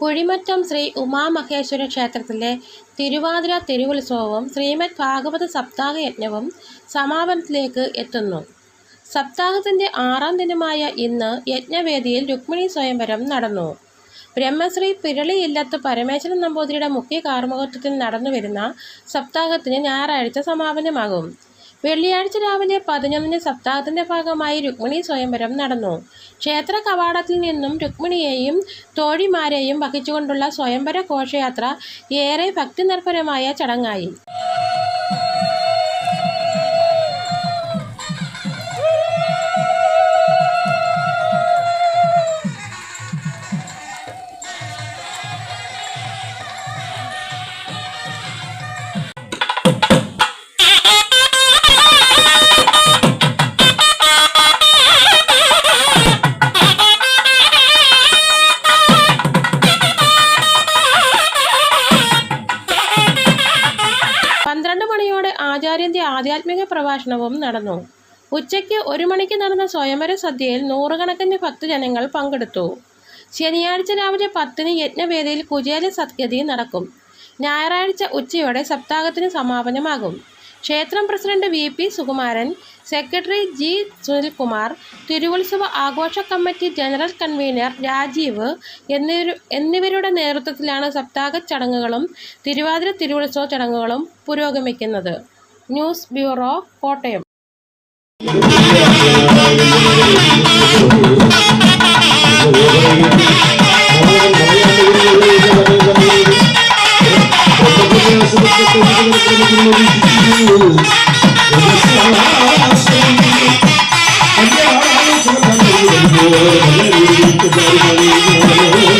കുഴിമറ്റം ശ്രീ ഉമാമഹേശ്വര ക്ഷേത്രത്തിലെ തിരുവാതിര തിരുവുത്സവവും ശ്രീമദ് ഭാഗവത സപ്താഹ യജ്ഞവും സമാപനത്തിലേക്ക് എത്തുന്നു. സപ്താഹത്തിന്റെ ആറാം ദിനമായ ഇന്ന് യജ്ഞവേദിയിൽ രുക്മിണി സ്വയംവരം നടന്നു. ബ്രഹ്മശ്രീ പിരളി ഇല്ലത്ത് പരമേശ്വരൻ നമ്പൂതിരിയുടെ മുഖ്യ കാർമ്മികത്വത്തിൽ നടന്നുവരുന്ന സപ്താഹത്തിന് ഞായറാഴ്ച സമാപനമാകും. വെള്ളിയാഴ്ച രാവിലെ പതിനൊന്നിന് സപ്താഹത്തിന്റെ ഭാഗമായി രുക്മിണി സ്വയംവരം നടന്നു. ക്ഷേത്ര കവാടത്തിൽ നിന്നും രുക്മിണിയെയും തോഴിമാരെയും വഹിച്ചുകൊണ്ടുള്ള സ്വയംവര ഘോഷയാത്ര ഏറെ ഭക്തിനിർഭരമായ ചടങ്ങായി. പന്ത്രണ്ട് മണിയോടെ ആചാര്യന്റെ ആധ്യാത്മിക പ്രഭാഷണവും നടന്നു. ഉച്ചയ്ക്ക് ഒരു മണിക്ക് നടന്ന സ്വയംവര സദ്യയിൽ നൂറുകണക്കിന് ഭക്തജനങ്ങൾ പങ്കെടുത്തു. ശനിയാഴ്ച രാവിലെ പത്തിന് യജ്ഞവേദിയിൽ കുചേല സത്യതി നടക്കും. ഞായറാഴ്ച ഉച്ചയോടെ സപ്താഹത്തിന് സമാപനമാകും. ക്ഷേത്രം president V. P. Sukumaran, secretary G. Sunilkumar, തിരുവുത്സവ ആഘോഷ കമ്മിറ്റി ജനറൽ കൺവീനർ രാജീവ് എന്നിവരുടെ നേതൃത്വത്തിലാണ് സപ്താഹ ചടങ്ങുകളും തിരുവാതിര തിരുവുത്സവ ചടങ്ങുകളും പുരോഗമിക്കുന്നത്. News bureau, Kottayam. Thank you.